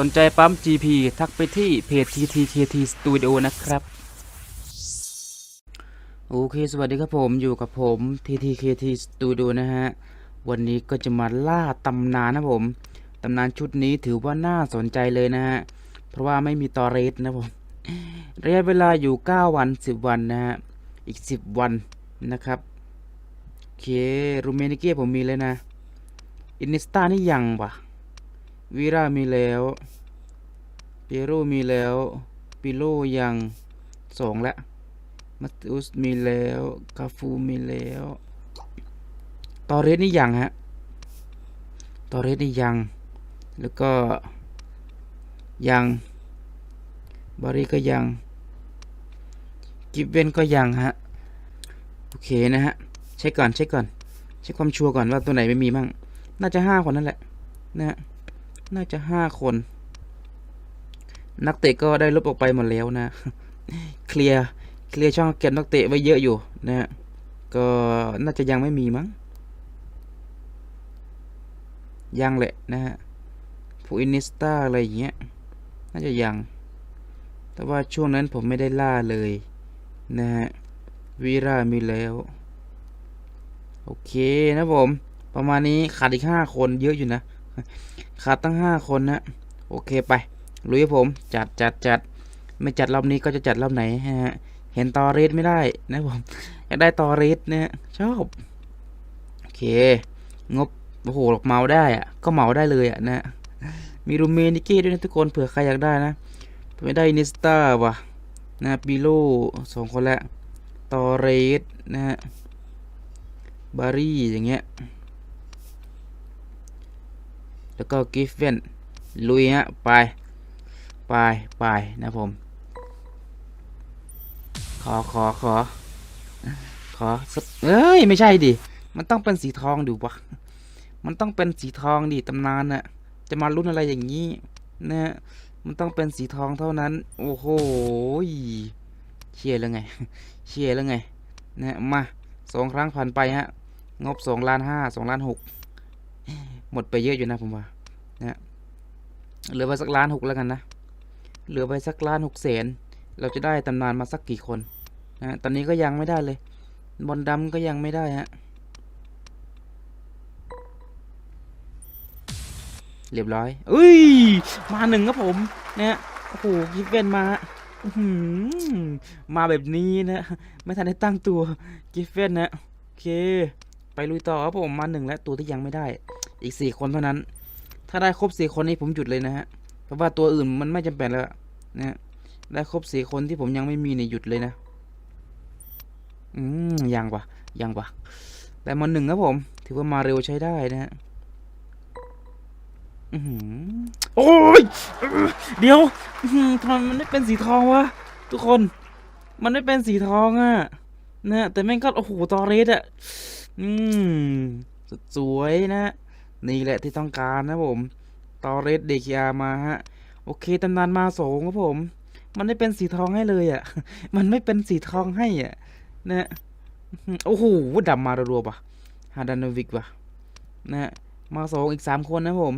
สนใจปั๊ม GP ทักไปที่เพจ TTKT Studio นะครับ โอเค สวัสดีครับผมอยู่กับผม TTKT Studio นะฮะ วันนี้ก็จะมาล่าตำนานนะผม ตำนานชุดนี้ถือว่าน่าสนใจเลยนะฮะ เพราะว่าไม่มีตอเรสนะผม ระยะเวลาอยู่ 9 วัน 10 วันนะฮะ อีก 10 วันนะครับโอเครูเมนิเก้ผมมีเลยนะ อินิสตานี่ยังวะ วีรามีแล้วเปโรมีแล้วปิโลยังสองละมัตุสมีแล้วคาฟูมีแล้วตอเรสนี่ยังฮะตอเรสนี่ยัง แล้วก็ยังบารีก็ยังกิฟเวนก็ยังฮะโอเคนะฮะเช็คก่อนเช็คก่อนเช็คความชัวร์ก่อนว่าตัวไหนไม่มีบ้างน่าจะห้าคนนั่นแหละนะฮะ น่าจะห้าคน นักเตะก็ได้ลบออกไปหมดแล้วนะ เคลียร์ เคลียร์ช่องเก็บนักเตะไว้เยอะอยู่นะฮะ ก็น่าจะยังไม่มีมั้ง ยังแหละนะฮะพวกอินิสตาอะไรอย่างเงี้ย น่าจะยัง แต่ว่าช่วงนั้นผมไม่ได้ล่าเลยนะฮะวีรามีแล้ว โอเคนะผม ประมาณนี้ขาดอีกห้าคนเยอะอยู่นะ ขาดตั้งห้าคนนะโอเคไปลุยผม จัดจัดจัดไม่จัดรอบนี้ก็จะจัดรอบไหนฮะเห็นตอเรสไม่ได้นะผมอยากได้ตอเรสนะชอบโอเค งบโอ้โหเมาได้อะก็เมาได้เลยอะนะมีรูเมนิกี้ด้วยนะทุกคนเผื่อใครอยากได้นะไม่ได้นิสตาว่ะนะปิโลสองคนละตอเรสนะฮะบารี่อย่างเงี้ย แล้วก็กิฟเฟนลุยฮะไปไปไปนะผม ขอขอขอขอเอ้ย ไม่ใช่ดิ มันต้องเป็นสีทองดูวะมันต้องเป็นสีทองดิตำนานน่ะจะมารุ่นอะไรอย่างนี้นะมันต้องเป็นสีทองเท่านั้น โอ้โหเชียร์แล้วไงเชียร์แล้วไงนะมาสองครั้งผ่านไปฮะ งบสองล้านห้าสองล้านหก หมดไปเยอะอยู่นะผมว่านะเหลือไปสักล้านหกแล้วกันนะ เหลือไปสักล้านหกแสนเราจะได้ตำนานมาสักกี่คนนะตอนนี้ก็ยังไม่ได้เลย บอลดำก็ยังไม่ได้ฮะเรียบร้อยเอ้ย มาหนึ่งครับผมเนี่ยโอ้โหกิฟเวนมาหือมาแบบนี้นะ ไม่ทันได้ตั้งตัวกิฟเวนนะ โอเค ไปลุยต่อครับผมมาหนึ่งแล้วตัวที่ยังไม่ได้ อีกสี่คนเท่านั้น ถ้าได้ครบสี่คนนี้ผมหยุดเลยนะฮะ เพราะว่าตัวอื่นมันไม่จำเป็นแล้วนะได้ครบสี่คนที่ผมยังไม่มีเนี่ยหยุดเลยนะ อืมยังวะยังวะแต่มาหนึ่งครับผม ถือว่ามาเร็วใช้ได้นะฮะอื้อหือโอ้ย เดี๋ยวทำไมมันไม่เป็นสีทองวะทุกคน มันไม่เป็นสีทองอะนะแต่แม่งก็โอ้โหตอเรสอะอืมสวยนะ นี่แหละที่ต้องการนะผมตอเรสเดคิอามาฮะ โอเคตำนานมาสองครับผม มันไม่เป็นสีทองให้เลยอะมันไม่เป็นสีทองให้อะนะโอ้โหดำมารัวๆปะฮาดานวิกปะนะมาสองอีกสามคนนะผม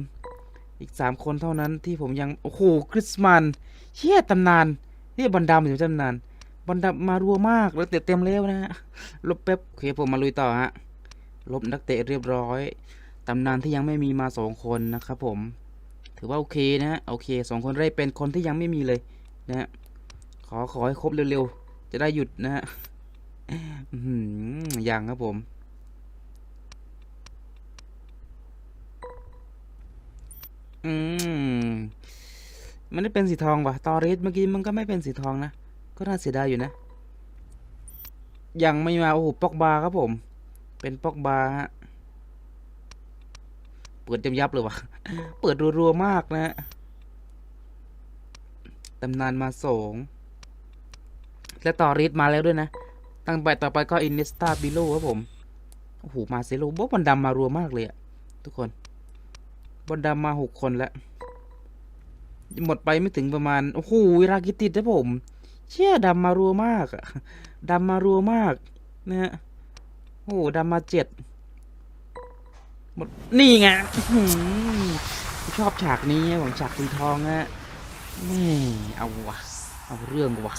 อีกสามคนเท่านั้นที่ผมยัง โอ้โหคริสมันเชี่ยตำนานนี่บอลดำอยู่ตำนานบอลดำมารัวมากแล้วเตะเต็มแล้วนะฮะลบแป๊บโอเคผมมาลุยต่อฮะลบนักเตะเรียบร้อย ตำนานที่ยังไม่มีมาสองคนนะครับผม ถือว่าโอเคนะฮะโอเคสองคนแรกเป็นคนที่ยังไม่มีเลยนะฮะขอขอให้ครบเร็วๆ จะได้หยุดนะฮะอื้อหือยังครับผม อืม มันได้เป็นสีทองว่ะตอริสเมื่อกี้มันก็ไม่เป็นสีทองนะ ก็น่าเสียดายอยู่นะ ยังไม่มา โอ้โหปอกบาครับผม เป็นปอกบาฮะ เปิดเต็มยับเลยวะเปิดรัวๆมากนะฮะตำนานมาสองและตอริสมาแล้วด้วยนะ ตั้งไปต่อไปก็อินเนสตาบิโลครับผม โอ้โห มาเซโลบอกมันดำมารัวมากเลยอะทุกคนบอลดำมาหกคนแล้ว หมดไปไม่ถึงประมาณ โอ้โหรากิติดนะผม เชี่ยดำมารัวมากอะดำมารัวมากนะฮะโอ้โหดำมาเจ็ด หมดนี่ไงอื้อหือชอบฉากนี้ผมฉากสีทองฮะแม่เอาวะเอาเรื่องวะ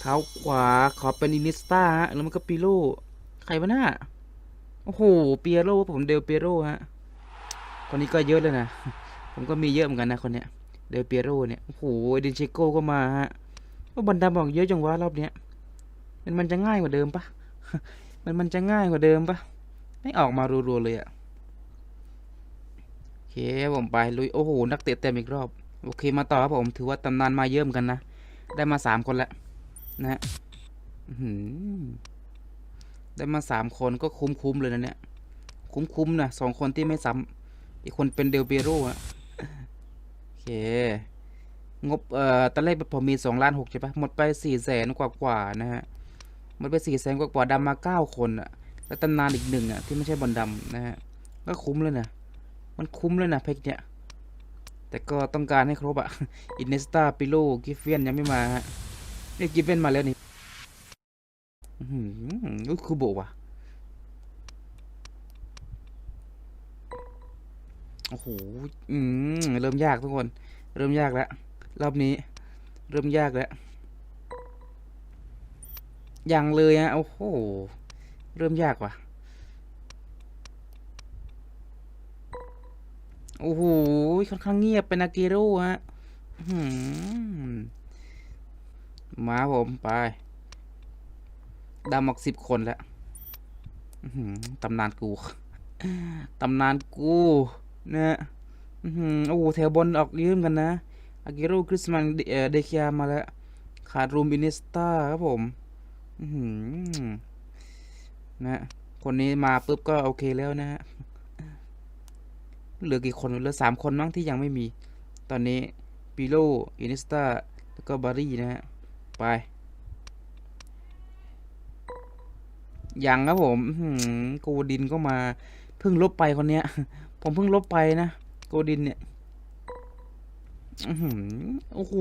เท้าขวาขอเป็นอินิสตาฮะแล้วมันก็ปิโลใครวะน่าโอ้โหเปียโร่ผมเดลเปียโร่ฮะคนนี้ก็เยอะเลยนะผมก็มีเยอะเหมือนกันนะคนเนี้ยเดลเปียโร่เนี่ยโอ้โหเดนเชโก้ก็มาฮะว่าบันดาบอกเยอะจังวะรอบเนี้ยมันมันจะง่ายกว่าเดิมปะมันมันจะง่ายกว่าเดิมปะไม่ออกมารัวๆเลยอะ เคผมไปลุยโอ้โหนักเตะเต็มอีกรอบ โอเคมาต่อครับผมถือว่าตำนานมาเยอะเหมือนกันนะ ได้มาสามคนแล้วนะฮะได้มาสามคนก็คุ้มๆเลยนะเนี่ย คุ้มๆนะสองคนที่ไม่ซ้ำอีกคนเป็นเดลเปโร่อะโอเค งบเอ่อตอนแรกผมมีสองล้านหกใช่ปะหมดไปสี่แสนกว่าๆนะฮะหมดไปสี่แสนกว่าๆดำมาเก้าคนอะแล้วตำนานอีกหนึ่งอะที่ไม่ใช่บอลดำนะฮะก็คุ้มเลยนะ มันคุ้มเลยนะเพกเนี่ยแต่ก็ต้องการให้ครบอะอินเนสตาปิโลกิฟเฟียนยังไม่มาฮะเนี่ยกิฟเฟียนมาแล้วนี่อือหืออุ๊ยคือโบว่ะโอ้โห อืม เริ่มยากทุกคน เริ่มยากแล้ว รอบนี้ เริ่มยากแล้ว ยังเลยอะโอ้โห เริ่มยากว่ะ โอ้โห ค่อนข้างเงียบเป็นอากิโร่ฮะมาผมไปดำออกสิบคนแล้วตำนานกู ตำนานกูนะอือหือโอ้โหแถวบนออกยืมกันนะ อากิโร่คริสมันเอ่อเดคิยามาแล้ว ขาดรูมอินิสตาครับผมนะ คนนี้มาปุ๊บก็โอเคแล้วนะฮะ เหลือกี่คนเหลือสามคนมั้งที่ยังไม่มี ตอนนี้ปิโลอินิสตาแล้วก็บารี่นะฮะ ไป ยังครับผมโกดินก็มา เพิ่งลบไปคนเนี้ย ผมเพิ่งลบไปนะ โกดินเนี่ยอือหือโอ้โห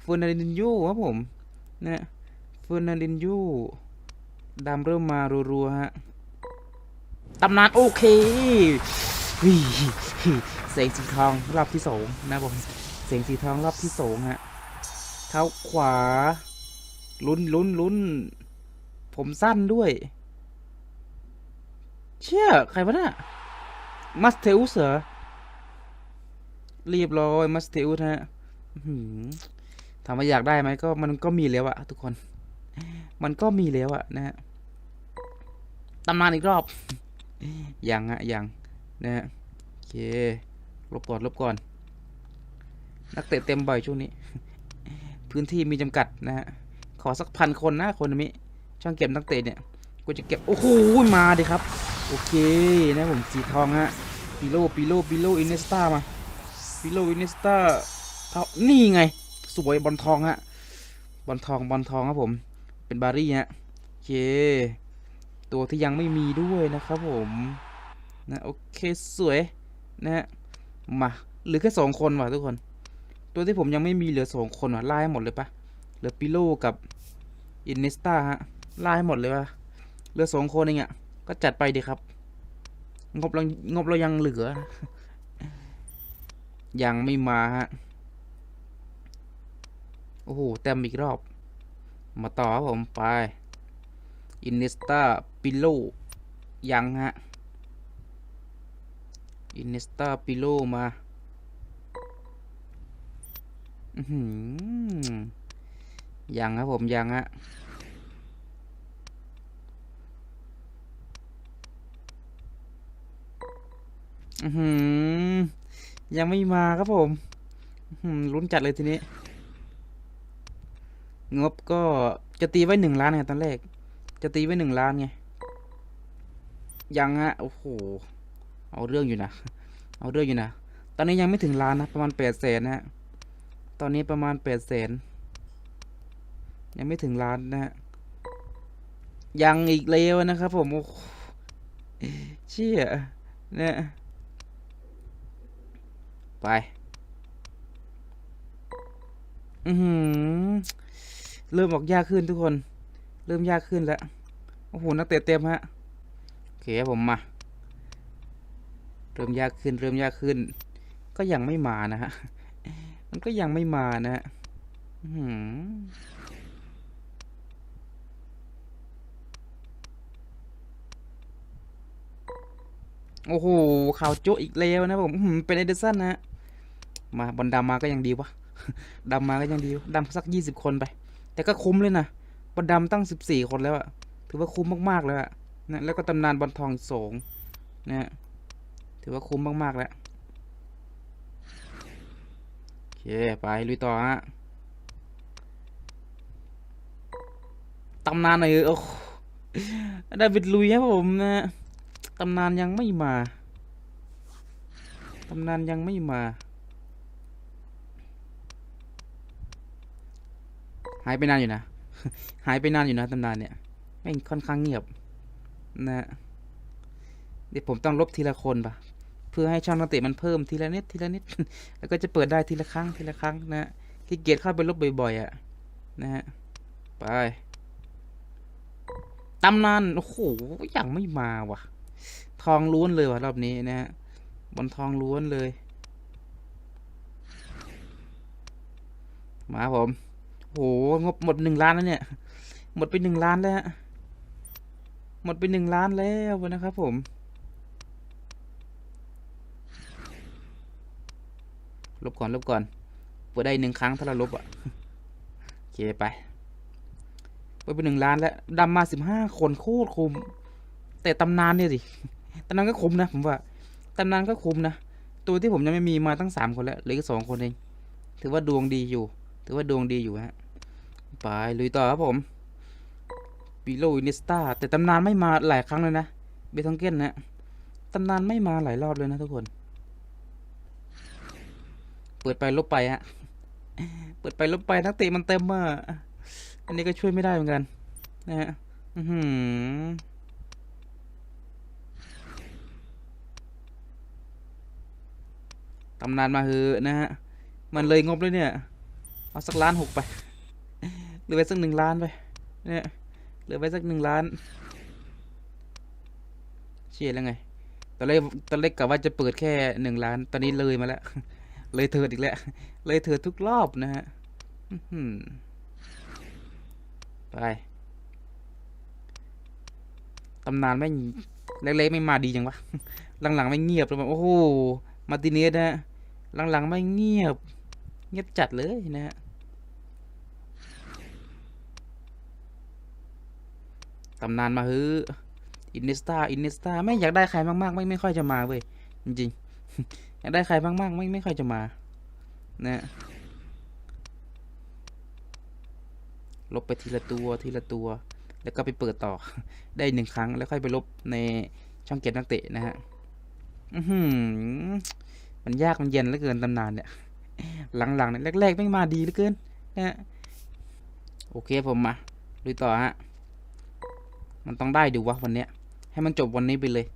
เฟอร์นันดินโยครับผมนะเฟอร์นันดินโยดำเริ่มมารัวๆฮะตำนานโอเค เสียงสีทองรอบที่สองนะผมเสียงสีทองรอบที่สองฮะเท้าขวา ลุ้นลุ้นลุ้น ผมสั้นด้วย เชี่ย ใครวะเนี่ยมัสเทอุสเหรอเรียบร้อยมัสเทอุสฮะถามว่าอยากได้ไหมก็มันก็มีแล้วอะทุกคน มันก็มีแล้วอะนะฮะตำนานอีกรอบ ยังฮะยัง นะฮะโอเคลบก่อนลบก่อน นักเตะเต็มบ่อยช่วงนี้ พื้นที่มีจำกัดนะฮะขอสักพันคนนะคนนี้ช่างเก็บนักเตะเนี่ยกูจะเก็บโอ้โหมาดิครับ โอเคนะผมสีทองฮะปิโลปิโลปิโลอินเนสตามาปิโลอินเนสตาเอานี่ไง สวยบอลทองฮะบอลทองบอลทองครับผม เป็นบารี่ฮะโอเคตัวที่ยังไม่มีด้วยนะครับผม นะโอเคสวยนะฮะมาเหลือแค่สองคนว่ะทุกคน ตัวที่ผมยังไม่มีเหลือสองคนว่ะไล่หมดเลยปะเหลือปิโลกับอินเนสตาฮะไล่หมดเลยปะเหลือสองคนเองอะก็จัดไปดีครับ งบเรางบเรายังเหลือ ยังไม่มาฮะโอ้โหเต็มอีกรอบ มาต่อผมไปอินเนสตาปิโลยังฮะ อินเนสตาปิโลมาอยังครับผมยังฮะยังไม่มาครับผมลุ้นจัดเลยทีนี้ งบก็จะตีไว้หนึ่งล้านไงตอนแรก จะตีไว้หนึ่งล้านไง ยังฮะ โอ้โห เอาเรื่องอยู่นะ เอาเรื่องอยู่นะ ตอนนี้ยังไม่ถึงล้านนะ ประมาณแปดแสนนะฮะ ตอนนี้ประมาณแปดแสน ยังไม่ถึงล้านนะฮะ ยังอีกเลวนะครับผม โอ้โหเชี่ยเนี่ยไป อือหือเริ่มออกยากขึ้นทุกคน เริ่มยากขึ้นแล้ว โอ้โห นักเตะเต็มฮะ โอเคผมมา ริ่มยากขึ้น เริ่มยากขึ้น ก็ยังไม่มานะฮะ มันก็ยังไม่มานะฮะโอ้โหข่าวโจ๊อีกแล้วนะผมเป็นเอเดอร์สันนะมาบอลดำมาก็ยังดีวะดำมาก็ยังดีวะดำสักยี่สิบคนไป แต่ก็คุ้มเลยนะบอลดำตั้งสิบสี่คนแล้วอะถือว่าคุ้มมากๆแล้วอะนะแล้วก็ตำนานบอลทองสงนะ ถือว่าคุ้มมาก ๆ แล้วโอเค ไป ลุยต่อฮะตำนานหน่อยเออโอ้ได้บิดลุยครับผมนะตำนานยังไม่มาตำนานยังไม่มาหายไปนานอยู่นะ หายไปนานอยู่นะตำนานเนี่ยแม่งค่อนข้างเงียบนะ เดี๋ยวผมต้องลบทีละคนปะเพื่อให้ช่องนักเตะมันเพิ่มทีละนิดทีละนิด แล้วก็จะเปิดได้ทีละครั้งทีละครั้งนะขี้เกียจเข้าไปลบบ่อยๆอะนะฮะไปตำนานโอ้โหยังไม่มาว่ะ ทองล้วนเลยว่ะรอบนี้นะฮะบนทองล้วนเลย มาผมโอ้โหงบหมดหนึ่งล้านแล้วเนี่ย หมดไปหนึ่งล้านแล้วฮะหมดไปหนึ่งล้านแล้วนะครับผม ลบก่อนลบก่อนเปิดได้หนึ่งครั้งถ้าเราลบอะโอเคไปเปิดไปหนึ่งล้านแล้วดำมาสิบห้าคนโคตรคุ้มแต่ตำนานเนี่ยสิตำนานก็คุ้มนะผมว่าตำนานก็คุ้มนะตัวที่ผมยังไม่มีมาตั้งสามคนแล้วเหลืออีกสองคนเองถือว่าดวงดีอยู่ ถือว่าดวงดีอยู่ฮะไปลุยต่อครับผมบิโลอินิสตาแต่ตำนานไม่มาหลายครั้งเลยนะเบทองเก้นนะตำนานไม่มาหลายรอบเลยนะทุกคน เปิดไปลบไปฮะ เปิดไปลบไปนักเตะมันเต็มอะอันนี้ก็ช่วยไม่ได้เหมือนกันนะฮะอือหือตำนานมาเฮอะนะฮะ มันเลยงบเลยเนี่ย เอาสักล้านหกไปเหลือไว้สักหนึ่งล้านไป เนี่ยเหลือไว้สักหนึ่งล้าน เชียแล้วไง ตอนแรกตอนแรกกะว่าจะเปิดแค่หนึ่งล้าน ตอนนี้เลยมาแล้ว เลยเถิดอีกแล้ว เลยเถิดทุกรอบนะฮะไป ตำนานไม่เล็กๆไม่มาดีจังวะ หลังๆไม่เงียบเลยแบบโอ้โห มาติเนสนะฮะหลังๆไม่เงียบ เงียบจัดเลยนะฮะ ตำนานมาฮืออินเนสตาอินเนสตาไม่อยากได้ใครมากๆ ไม่ไม่ค่อยจะมาเว้ย จริงๆ อยากได้ใครมากๆไม่ไม่ค่อยจะมา นะลบไปทีละตัวทีละตัว แล้วก็ไปเปิดต่อ ได้หนึ่งครั้งแล้วค่อยไปลบในช่องเก็บนักเตะนะฮะอือหือมันยากมันเย็นเหลือเกินตำนานเนี่ย หลังๆเนี่ยแรกๆไม่มาดีเหลือเกินนะฮะโอเคผมมาดูต่อฮะมันต้องได้ดูวะวันเนี้ยให้มันจบวันนี้ไปเลย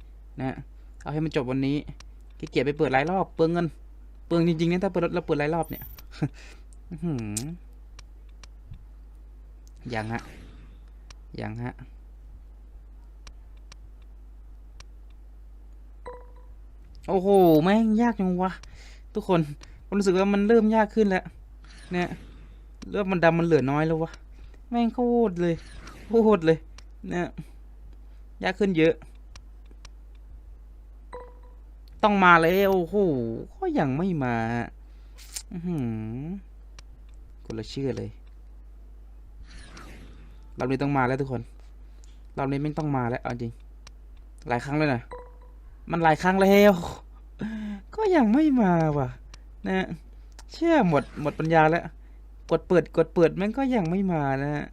นะเอาให้มันจบวันนี้ ขี้เกียจไปเปิดหลายรอบเปลืองเงินเปลืองจริงๆนะถ้าเปิดเราเปิดหลายรอบเนี่ยยังฮะยังฮะโอ้โหแม่งยากจังวะทุกคนผมรู้สึกว่ามันเริ่มยากขึ้นแล้วเนี่ยเริ่มมันดำมันเหลือน้อยแล้ววะแม่งโคตรเลยโคตรเลยเนี่ยยากขึ้นเยอะ ต้องมาแล้วโอ้โหก็ยังไม่มาอือหือคนละเชื่อเลยรอบนี้ต้องมาแล้วทุกคนรอบนี้ไม่ต้องมาแล้วเอาจริง หลายครั้งเลยนะมันหลายครั้งแล้ว ก็ยังไม่มาว่ะ นะเชื่อหมดหมดปัญญาแล้ว กดเปิดกดเปิดมันก็ยังไม่มานะฮะ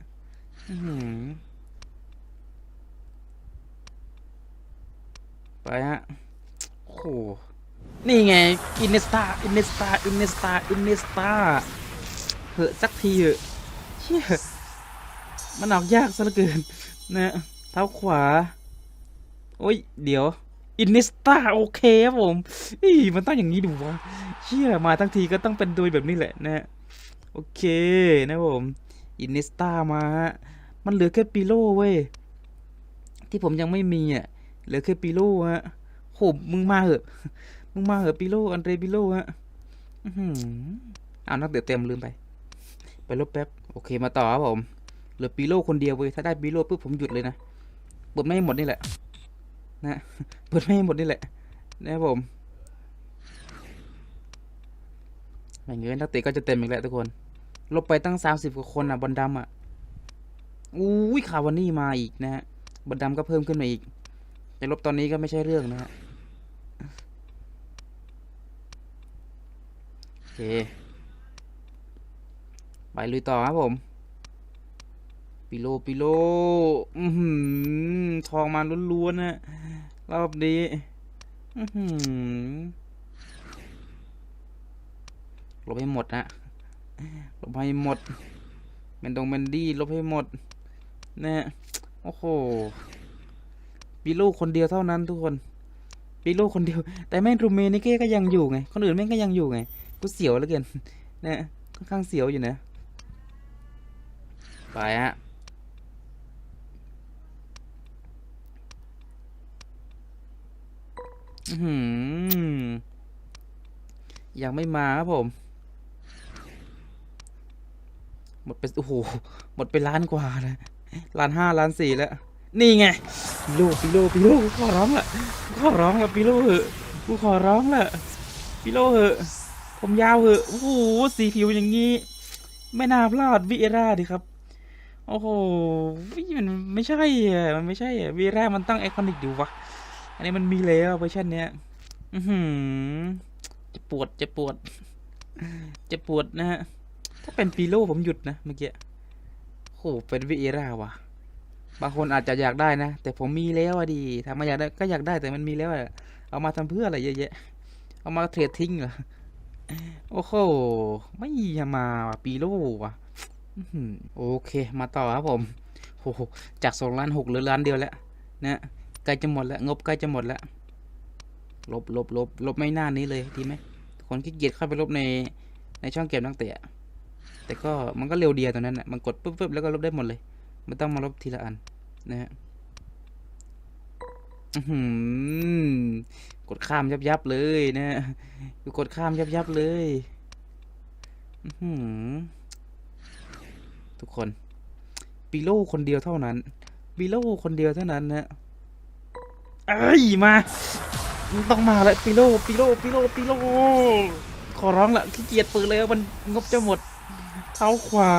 อื้อหือไปฮะ โอ้โห นี่ไง อินเนสตาอินเนสตาอินเนสตาอินเนสตาเหอะสักทีเหอะเชี่ยมันออกยากซะเหลือเกิน นะเท้าขวา โอ้ย เดี๋ยว อินเนสตาโอเคครับผมอีมันต้องอย่างนี้ดูวะเชี่ยมาทั้งทีก็ต้องเป็นโดยแบบนี้แหละนะ โอเคนะครับผมอินเนสตามาฮะมันเหลือแค่ปิโลเว้ย ที่ผมยังไม่มีอะ เหลือแค่ปิโลฮะ หมึงมาเหอะมึงมาเหอะปิโลอันเดรปิโลฮะอื้อหือเอานักเตะเต็มลืมไป ไปลบแป๊บ โอเคมาต่อครับผมเหลือปีโลคนเดียวเว้ยถ้าได้ปีโลปุ๊บผมหยุดเลยนะเปิดไม่ให้หมดนี่แหละ นะเปิดไม่ให้หมดนี่แหละนะครับผมอย่างเงี้ยนักเตะก็จะเต็มอีกแล้วทุกคนลบไปตั้งสามสิบกว่าคนอะบอลดำอะอุ้ยคาวานี่มาอีกนะฮะบอลดำก็เพิ่มขึ้นมาอีกจะลบตอนนี้ก็ไม่ใช่เรื่องนะฮะ โอเค ไปลุยต่อครับผม ปิโลปิโลอือหือทองมาล้วนๆนะรอบนี้อือหือลบให้หมดนะลบให้หมดเมนดงเมนดี้ลบให้หมดนะโอ้โหปิโลคนเดียวเท่านั้นทุกคนปิโลคนเดียว แต่แม่งรูเมนิเก้ก็ยังอยู่ไง คนอื่นแม่งก็ยังอยู่ไง กูเสียวเหลือเกินนะค่อนข้างเสียวอยู่นะไปฮะหืยังไม่มาครับผม หมดไปโอ้โห หมดไปล้านกว่านะล้านห้าล้านสี่แล้ว นี่ไงปิโลปิโลปิโลกูขอร้องละกูขอร้องละปิโลเหอะกูขอร้องละปิโลเหอะ ผมยาวเหอะโอ้โหสีผิวอย่างนี้ ไม่น่าพลาดวิเอร่าดิครับ โอ้โหมันไม่ใช่อะมันไม่ใช่อะวิเอร่ามันตั้งไอคอนิกอยู่วะอันนี้มันมีแล้วเวอร์ชันเนี้ยอือหือจะปวดจะปวด จะปวดนะฮะถ้าเป็นปีโลผมหยุดนะเมื่อกี้โหเป็นวิเอร่าว่ะบางคนอาจจะอยากได้นะ แต่ผมมีแล้วอะดีถ้ามาอยากได้ก็อยากได้แต่มันมีแล้วอะเอามาทำเพื่ออะไรเยอะแยะเอามาเทรดทิ้งเหรอ โอ้โห ไม่มาว่ะปีโลว่ะโอเค มาต่อครับผมโอ้โหจากสองล้านหกเหลือล้านเดียวแล้วนะใกล้จะหมดแล้ว งบใกล้จะหมดแล้ว ลบลบลบลบไม่น่านี้เลยดีไหมคนขี้เกียจเข้าไปลบในในช่องเก็บนักเตะแต่ก็มันก็เร็วเดียตอนนั้นแหละมันกดปุ๊บปุ๊บแล้วก็ลบได้หมดเลย ไม่ต้องมาลบทีละอันนะฮะ อื้อหือกดข้ามยับยับเลยนะฮะดูกดข้ามยับยับเลยอื้อหือทุกคนปีโลคนเดียวเท่านั้นปีโลคนเดียวเท่านั้นนะเอ้ยมาต้องมาแล้วปิโลปิโลปิโลปิโลขอร้องละขี้เกียจเปิดเลยมันงบจะหมดเท้าขวา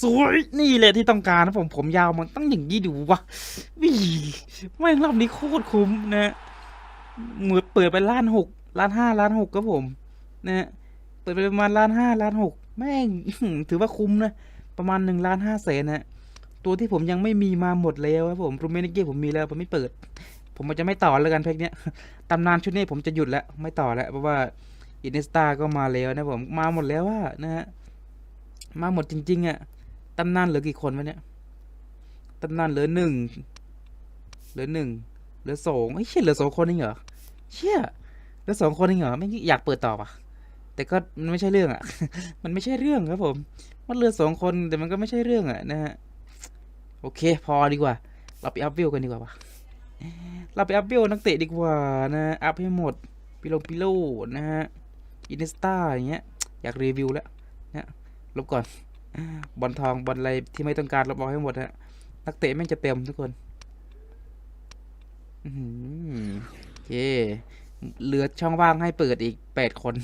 สวยนี่แหละที่ต้องการนะผมผมยาวมันต้องอย่างนี้ดูวะวิ่ไม่งรอบนี้โคตรคุ้มนะเหมือนเปิดไปล้านหกล้านห้าล้านหกครับผม นะเปิดไปประมาณล้านห้าล้านหกแม่งถือว่าคุ้มนะ ประมาณหนึ่งล้านห้าแสนนะตัวที่ผมยังไม่มีมาหมดแล้วครับผมรูเมนิเก้ผมมีแล้วผมไม่เปิด ผมจะไม่ต่อแล้วกันเพลงเนี้ยตำนานชุดนี้ผมจะหยุดแล้วไม่ต่อแล้วเพราะว่าอินเนสตาก็มาแล้วนะผมมาหมดแล้วว่านะฮะมาหมดจริง ๆอะ ตำนานเหลือกี่คนวะเนี่ยตำนานเหลือหนึ่งเหลือหนึ่งเหลือสองไอ้ยเชี่ยเหลือสองคนเองเหรอเชี่ยเหลือสองคนเองเหรอไม่อยากเปิดต่อปะแต่ก็มันไม่ใช่เรื่องอะมันไม่ใช่เรื่องครับผม มันเหลือสองคนแต่มันก็ไม่ใช่เรื่องอะนะฮะโอเค พอดีกว่า เราไปอัพวิวกันดีกว่าวะเราไปอัพวิวนักเตะดีกว่านะอัพให้หมดปิโลปิโลนะฮะอินสตาอย่างเงี้ยอยากรีวิวแล้วนะลบก่อน บอลทองบอลอะไรที่ไม่ต้องการลบอกให้หมดฮะนักเตะแม่งจะเต็มทุกคนอื้อหือโอเคเหลือช่องว่างให้เปิดอีกแปดคน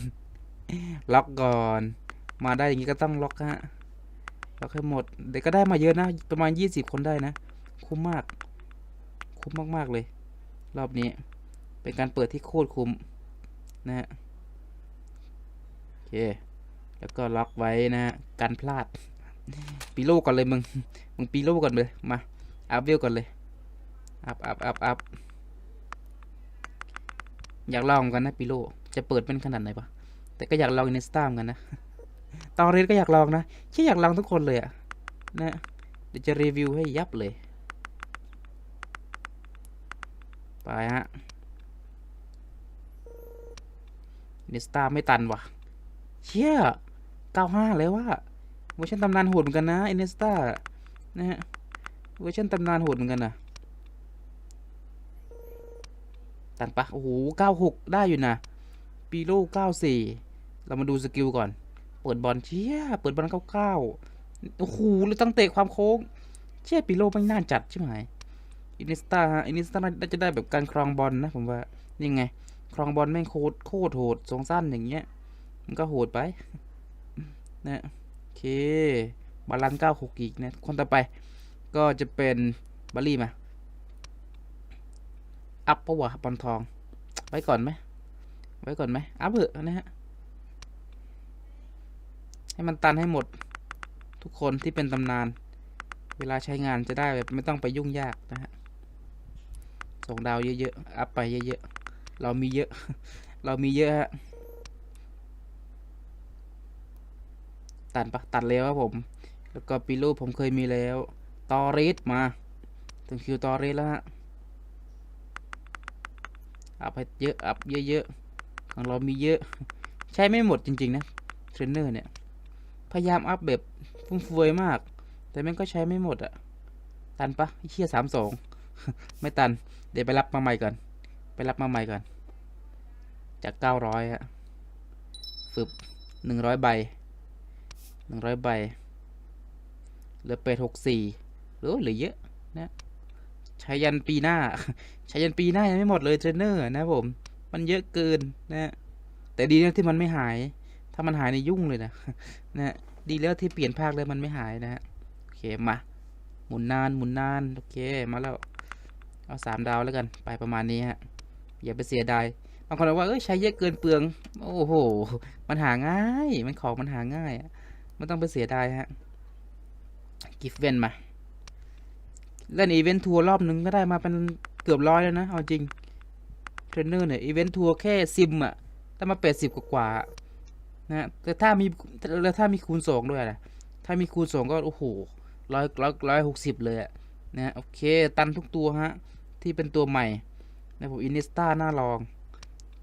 ล็อกก่อน มาได้อย่างงี้ก็ต้องล็อกฮะล็อกให้หมด เด็กก็ได้มาเยอะนะ ประมาณยี่สิบคนได้นะ คุ้มมาก คุ้มมากๆเลย รอบนี้ เป็นการเปิดที่โคตรคุ้มนะฮะโอเค แล้วก็ล็อกไว้นะฮะกันพลาดปีโลก่อนเลยมึงมึงปีโลก่อนเลยมาอัพเวลก่อนเลยอัพอัพอัพอัพอยากลองกันนะปีโลจะเปิดเป็นขนาดไหนปะแต่ก็อยากลองในสตาร์มกันนะตอนเรียนก็อยากลองนะแค่อยากลองทุกคนเลยอะนะเดี๋ยวจะรีวิวให้ยับเลยไปฮะนิสตาไม่ตันว่ะเชี่ย เก้าห้าแล้วว่าเวอร์ชันตำนานโหดเหมือนกันนะอินเนสตานะฮะเวอร์ชันตำนานโหดเหมือนกันนะตันปะโอ้โหเก้าหกได้อยู่นะปีโลเก้าสี่เรามาดูสกิลก่อน เปิดบอลเชี่ยเปิดบอลเก้าเก้าโอ้โหแล้วตั้งเตะความโค้ง เชี่ยปีโลไม่น่าจัดใช่ไหมอินิสตาฮะอินิสตาน่าจะได้แบบการครองบอลนะผมว่า นี่ไง ครองบอลแม่งโคตรโคตรโหดทรงสั้นอย่างเงี้ย มันก็โหดไป นะโอเคบาลานเก้าหกอีกนะคนต่อไปก็จะเป็นบารี่มาอัพปะวะบอลทอง ไว้ก่อนไหมไว้ก่อนไหมอัพเถอะนะฮะให้มันตันให้หมดทุกคนที่เป็นตำนาน เวลาใช้งานจะได้แบบไม่ต้องไปยุ่งยากนะฮะส่งดาวเยอะๆอัพไปเยอะๆเรามีเยอะ เรามีเยอะฮะ ตัดปะตัดแล้วครับผม แล้วก็ปีรูปผมเคยมีแล้วตอริสมาถึงคิวตอริสแล้วฮะอัพให้เยอะอัพเยอะๆของเรามีเยอะ ใช้ไม่หมดจริง ๆ นะเทรนเนอร์เนี่ย พยายามอัพแบบฟุ่มเฟือยมาก แต่มันก็ใช้ไม่หมดอะตันปะเชี่ยสามสองไม่ตัน เดี๋ยวไปรับมาใหม่ก่อน ไปรับมาใหม่ก่อน จากเก้าร้อยฮะฝึบหนึ่งร้อยใบ หนึ่งร้อยใบเหลือเป็ดหกสี่หรือเหลือเยอะนะใช้ยันปีหน้า ใช้ยันปีหน้ายังไม่หมดเลยเทรนเนอร์นะผม มันเยอะเกินนะแต่ดีนะที่มันไม่หาย ถ้ามันหายในยุ่งเลยนะนะดีแล้วที่เปลี่ยนภาคแล้วมันไม่หายนะฮะโอเคมาหมุนนานหมุนนานโอเคมาแล้วเอาสามดาวแล้วกันไปประมาณนี้ฮะอย่าไปเสียดายบางคนบอกว่าเอ้ยใช้เยอะเกินเปลือง โอ้โห มันหาง่าย มันของมันหาง่ายอะ ไม่ต้องไปเสียดายฮะ กิฟเวนมา เล่นอีเวนต์ทัวร์รอบนึงก็ได้มาเป็นเกือบร้อยแล้วนะ เอาจริง เทรนเนอร์เนี่ยอีเวนต์ทัวร์แค่ซิมอะได้มาแปดสิบกว่าๆนะแต่ถ้ามีแล้วถ้ามีคูณสองด้วยนะถ้ามีคูณสองก็ โอ้โหร้อยร้อยร้อยหกสิบเลยอะนะโอเค ตันทุกตัวฮะ ที่เป็นตัวใหม่นะผมอินิสตาหน้าลอง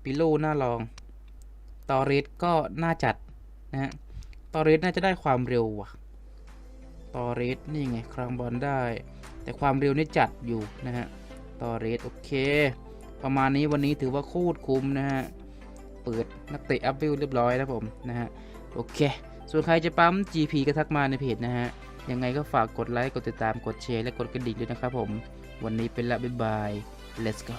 ปิโลหน้าลอง ตอริสก็น่าจัดนะฮะ ตอริสน่าจะได้ความเร็วว่ะ ตอริสนี่ไงครางบอลได้ แต่ความเร็วนี่จัดอยู่นะฮะ ตอริสโอเค ประมาณนี้วันนี้ถือว่าคตรคุ้มนะฮะ เปิดนักเตะอัพวิวเรียบร้อยแล้วผมนะฮะ โอเค ส่วนใครจะปั๊ม GP ก็ทักมาในเพจนะฮะ ยังไงก็ฝากกดไลค์ กดติดตาม กดแชร์ และกดกระดิ่งด้วยนะครับผม วันนี้เป็นละบ๊ายบาย let's go